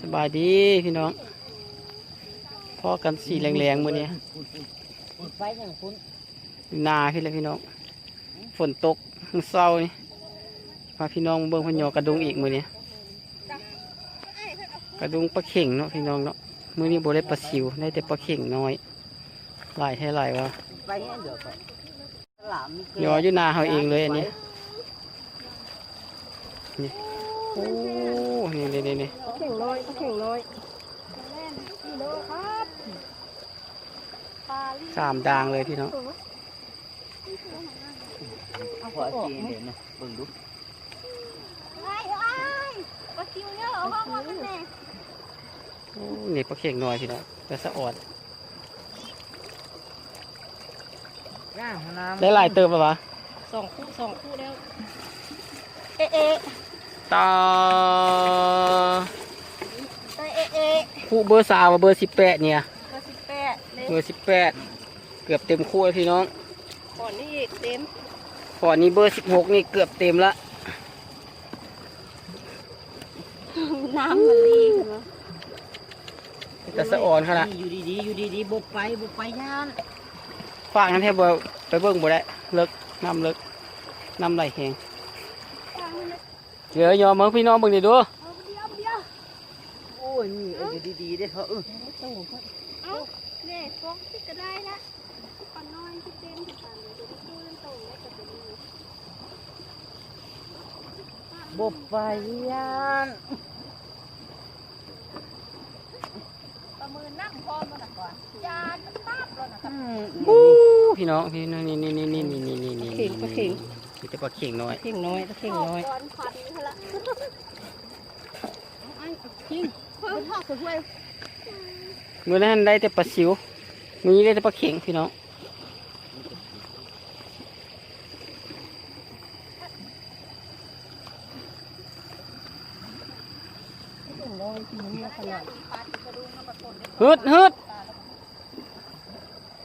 สบายดีพี่น้องพ่อกันสีแรงๆมื้อนี้ไฟอย่างคุณนาพี่เลยพี่น้อง ฝนตกเศร้านี่พาพี่น้องเบิ่งพะยอกระดุงอีกมื้อนี้กระดุงปลาเข่งเนาะพี่น้องเนาะมื้อนี้โบ่ได้ปลาซิวได้แต่ปลาเข่งน้อยหลายให้หลายวะไฟเนี่ยเดี๋ยวไปหลามมียออยู่นาเฮาเองเลยอันนี้นี่โอ้ นี่นี่นี่นี่เข่งน้อยเข่งน้อยสามดางเลยพี่น้องเอาหัวจีนเดี๋ยวนะเบิ่งดูไอ้ไอ้ปลาคิวเนี่ยเหรอห้องว่ามันแน่โอ้นี่ปลาเข่งน้อยพี่น้องแต่สะออดย่างน้ได้หลายเติมปะวะำสองคู่สองคู่แล้ว เอะเอะ ตาเอะเอะเอะคู่เบอร์สามกับเบอร์สิบแปดเนี่ย เบอร์สิบแปดเลยเบอร์สิบแปดเกือบเต็มคู่แล้วพี่น้องก่อนนี่เต็มขอนี้เบอร์สิบหกนี่เกือบเต็มละน้ำมันรีบเหรอแต่สะอ่อนขนาดอยู่ดีๆอยู่ดีๆบบไปบบไปย่านฝากนั้นแทบบ่ไปเบิ่งบ่ได้เลิกน้ำเลิกน้ำไหลแหง เดี๋ยวยอมเมืองพี่น้องเบิ่งดิดูเอาเดียวเดียวโอ้ยนี่เอออยู่ดีๆได้อเถอะเออเอาเนี่ยฟองที่ก็ได้ละปลาน้อยที่เต็มที่ปลาเลยเดี๋ยวตู้เล่นโตแล้วจะเป็นยังไงบบไปย่านประเมินน้ำพร้อมแล้วนะก่อนยาจะตาบแล้วนะครัอืบมอู้พี่น้องพี่น้องนี่นี่นี่นี่นี่นี่นี่นี่ เข่งปลาเข่งมีแต่ปลาเข่งน้อย เข่งน้อยเข่งน้อยก่อนควันนี่ละไอ้จริงเพิ่มพ่อคือห้วยมื้อนั้นได้แต่ปลาซิวมื้อนี้ได้แต่ปลาเข่งพี่น้องเข่งน้อยที่มันขนาดฮึดฮึด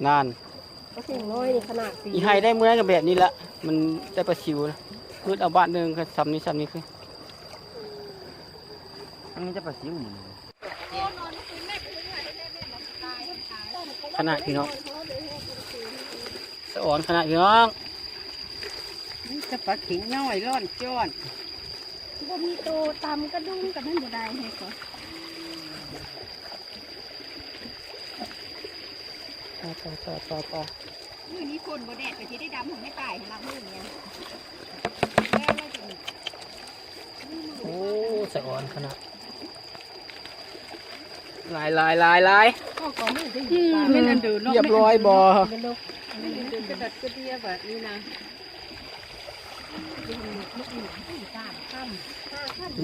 นานเข่งน้อยนี่ขนาดปีอีไฮได้เมื่อกับแบบนี้ละ มันได้ปลาซิวนะฮึดเอาบ้านหนึ่งก็ซ้ำนี้ซ้ำนี้คืออันนี้จะปลาซิวนี่ขนาดพี่น้องสะอ่อนขนาดพี่น้องนี่จะปลาเข่งน้อยร้อนจ้อนบ่มีโตตำกระดุมกับนั่นบ่ได้ให้ก่อนต่อต่อต่อต่อต่อ มือนี้คนบ่แดดไปที่ได้ดำผมไม่ตายให้รับมือเนี่ยโอ้สะอ่อนขนาดลายลายลายลายก็กล้อยู่ปลาไม่นั่นเรียบร้อยบอไม่เลิกไม่นั่นเดียแบบนี้นะ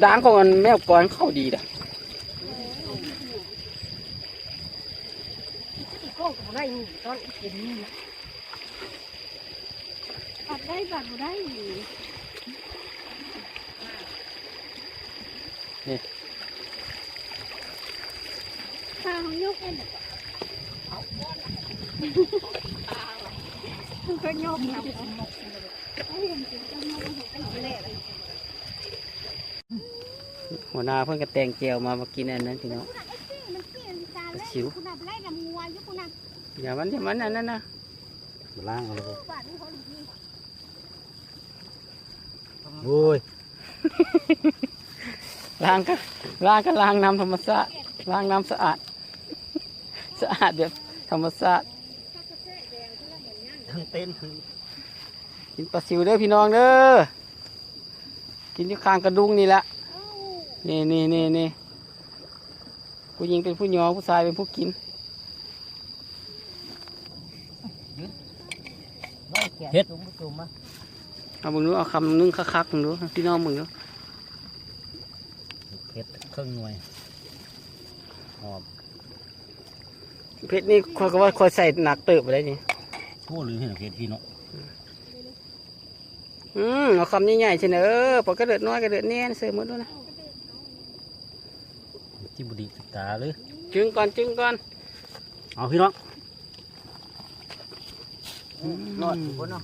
ด่างของมันแมวก่อนเข้าดีด่ะอีกก็บ่ได้นี่ตอนอีกเป็นนี่ ตัดได้บัดบ่ได้นี่ตาของยกเอ็นมันก็ยกนะหัวหน้าเพิ่งกระแตงเจียวมามากินอันนั้นพี่น้องชิวอย่ามันอย่ามันอันนั้นนะมาล้างเอาเลย โอ้ยล้างก็ล้างก็ล้างน้ำธรรมชาติล้างน้ำสะอาด สะอาดแบบธรรมชาติทั้งเต้นทั้งกินปลาซิวเด้อพี่น้องเด้อกินที่คางกระดุงนี่แหละนี่นี่นี่นี่ผู้หญิงเป็นผู้ยอผู้ชายเป็นผู้กินเฮ็ดจุ่มจุ่มมา เอามึงดูเอาคำนึงคักๆมึงดูพี่น้องมึงดูเฮ็ดครึ่งหน่วยหอบเพชรนี่คอยก็ว่าคอยใส่หนักเติบไปได้นี่โอ้ลืมเห็นเฮ็ดพี่เนาะอืมเอาคำใหญ่ๆเช่นเออปอกกระเดือดน้อยกระเดือดแน่นเสือหมดด้วยนะที่บุรีติดตาเลยจึงก่อนจึงก่อนเอาพี่น้องอืมนอดอยู่บนเนาะ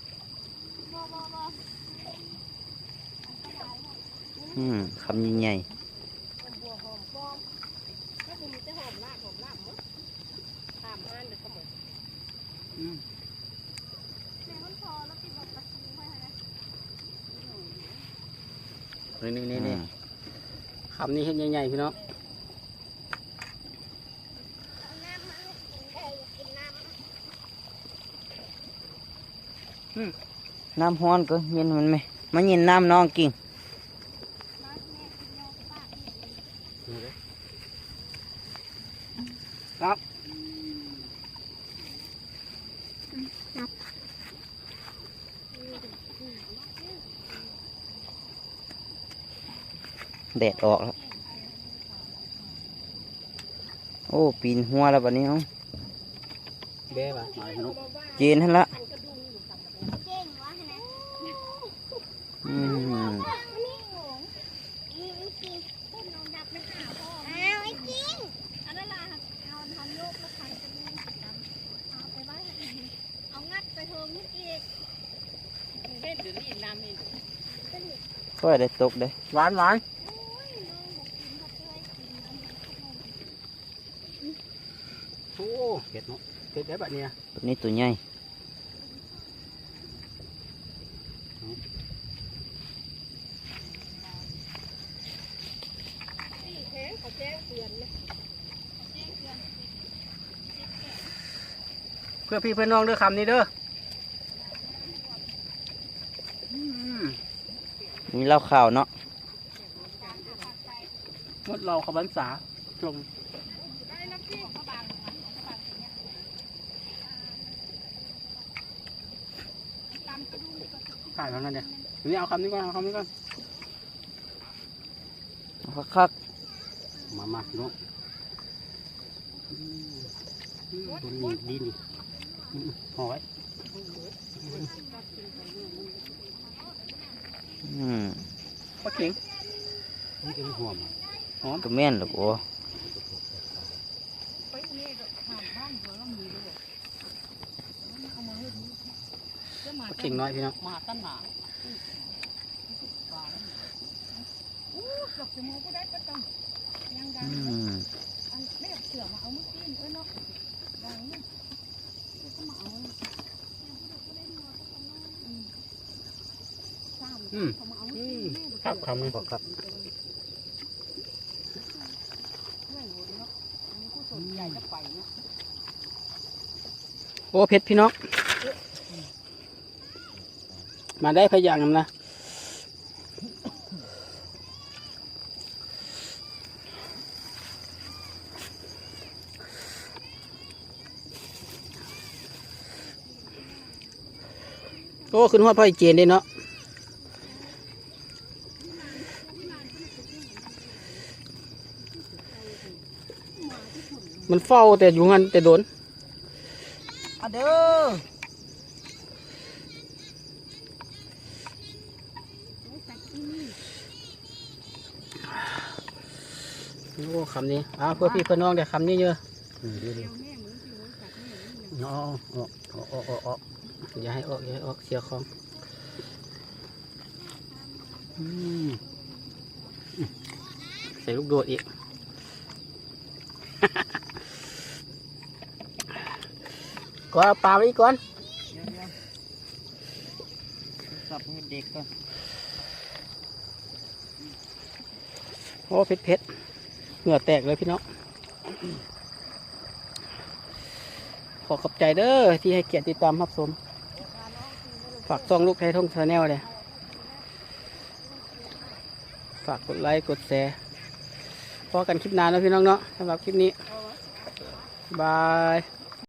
อแล้วติดแบบประชิงไว้นะนี่นี่นี่อืนี่มคำนี้เห็นใหญ่ๆพี่น้องน้ำมันกินได้กินน้ำน้ำฮ้อนก็เย็นมันไหมมาเย็นน้ำน้องกิ่ง มาแม่กินยอป้า ครับ แดดออกแล้ว โอ้ ปีนหัวแล้วบัดนี้เอ้าเด้ป่ะมาพี่น้องเจนทันละเก่งวะนะอืมนี่หงนี่ไม่กินต้นนอนดับไม่หาพ่ออ้าวไอ้จริงอันนั้นล่ะเอาทำโยกแล้วใครจะดูเอาไปไว้เอางัดไปเทิงนี่อีกเฮ็ดเดี๋ยวนี้น้ำนี่ก็ได้ตกได้หวานหวาน โอ้ยน้องบอกกินเขาเคยกินอันนั้นขนม โอ้เผ็ดเนาะเผ็ดได้แบบเนี้ยตัวนี้ตัวใหญ่ที่แข้งเขาแจ้งเตือนเลยเพื่อพี่เพื่อนน้องเด้อคำนี้เด้ออืมมีเหล้าขาวเนาะงดเราขบันษาชม ถ่ายแล้วนั่นเนี่ยนี่เอาคำนี้ก่อนเอาคำนี้ก่อนเอาคักมามาลูกอืมอืมตัวนี้ดีนี่อืมห่อไว้ๆอืมปลาเข็งนี่ก็หอมหอมก็แม่นหรอกโอ้ ไปนี่ก็ผ่านบ้านเขาแล้วมีด้วยเอามาให้ดู จะมาปลาเข็งน้อยพี่น้องมาตั้งหนาอู้กับสมุนก็ได้ก็ต้องยังดังอืมอันแม่เสือมาเอามือกินเอ้ยเนาะดังนี่ก็มาเอาสามอืมเขามาเอาอืมือมกินแม่ครับคำนี้ครับไม่หมดเนาะผู้สนใหญ่จะไปเนาะโอ้เผ็ดพี่น้อง มาได้พยางนำนะโอ้ขึ้นหัวพ่อไอเจนได้เนาะมันเฝ้าแต่อยู่งันแต่โดนอเด้อ โอ้คำนี้อ้าวเพื่อพี่เพื่อน้องเดี๋ยวคำนี้เยอะอ๋อออกออกออกออกออกอย่าให้ออกอย่าให้ออกเสียของอืมใส่ลูกโดดอีกก็ปลาไว้อีกก่อนสับเด็กก่อนโอ้เผ็ดเผ็ด เหงื่อแตกเลยพี่น้องขอขอบใจเด้อที่ให้เกียรติติดตามรับชมฝากซองลูกไทยท่องชาแนลเลยฝากกดไลค์กดแชร์พอกันคลิปนานแล้วพี่น้องเนาะสำหรับคลิปนี้บาย